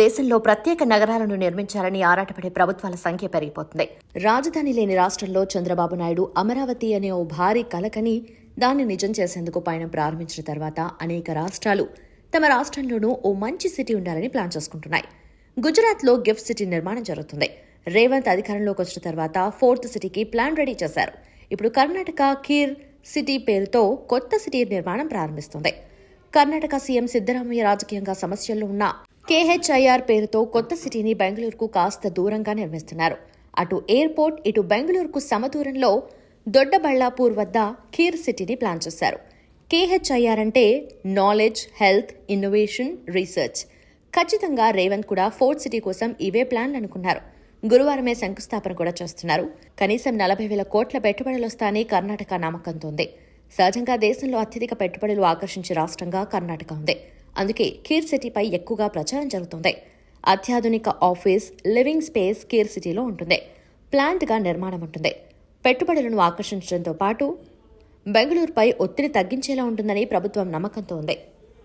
దేశంలో ప్రత్యేక నగరాలను నిర్మించాలని ఆరాటపడే ప్రభుత్వాల సంఖ్య పెరిగిపోతుంది. రాజధాని లేని రాష్ట్రంలో చంద్రబాబు నాయుడు అమరావతి అనే ఓ భారీ కలకని దాన్ని నిజం చేసేందుకు పయనం ప్రారంభించిన తర్వాత అనేక రాష్ట్రాలు తమ రాష్ట్రంలోనూ ఓ మంచి సిటీ ఉండాలని ప్లాన్ చేసుకుంటున్నాయి. గుజరాత్లో గిఫ్ట్ సిటీ నిర్మాణం జరుగుతుంది. రేవంత్ అధికారంలోకి వచ్చిన తర్వాత ఫోర్త్ సిటీకి ప్లాన్ రెడీ చేశారు. ఇప్పుడు కర్ణాటక కీర్ సిటీ పేరుతో కొత్త సిటీ నిర్మాణం ప్రారంభిస్తుంది. కర్ణాటక సీఎం సిద్దరామయ్య రాజకీయంగా సమస్యల్లో ఉన్న కేహెచ్ఐఆర్ పేరుతో కొత్త సిటీని బెంగళూరుకు కాస్త దూరంగా నిర్మిస్తున్నారు. అటు ఎయిర్పోర్ట్ ఇటు బెంగళూరుకు సమదూరంలో దొడ్డబళ్ళాపూర్ వద్ద కీర్ సిటీని ప్లాన్ చేశారు. కేహెచ్ఐఆర్ అంటే నాలెడ్జ్ హెల్త్ ఇన్నోవేషన్ రీసెర్చ్. ఖచ్చితంగా రేవంత్ కూడా ఫోర్త్ సిటీ కోసం ఇవే ప్లాన్లు అనుకున్నారు. గురువారమే శంకుస్థాపన కూడా చేస్తున్నారు. కనీసం నలభై వేల కోట్ల పెట్టుబడులు వస్తాయని కర్ణాటక నమ్మకంతో ఉంది సహజంగా దేశంలో అత్యధిక పెట్టుబడులు ఆకర్షించే రాష్ట్రంగా కర్ణాటక ఉంది. అందుకే కీర్ సిటీపై ఎక్కువగా ప్రచారం జరుగుతుంది. అత్యాధునిక ఆఫీస్ లివింగ్ స్పేస్ కీర్ సిటీలో ఉంటుంది. ప్లాంట్గా నిర్మాణం ఉంటుంది. పెట్టుబడులను ఆకర్షించడంతో పాటు బెంగళూరుపై ఒత్తిడి తగ్గించేలా ఉంటుందని ప్రభుత్వం నమ్మకంతో ఉంది.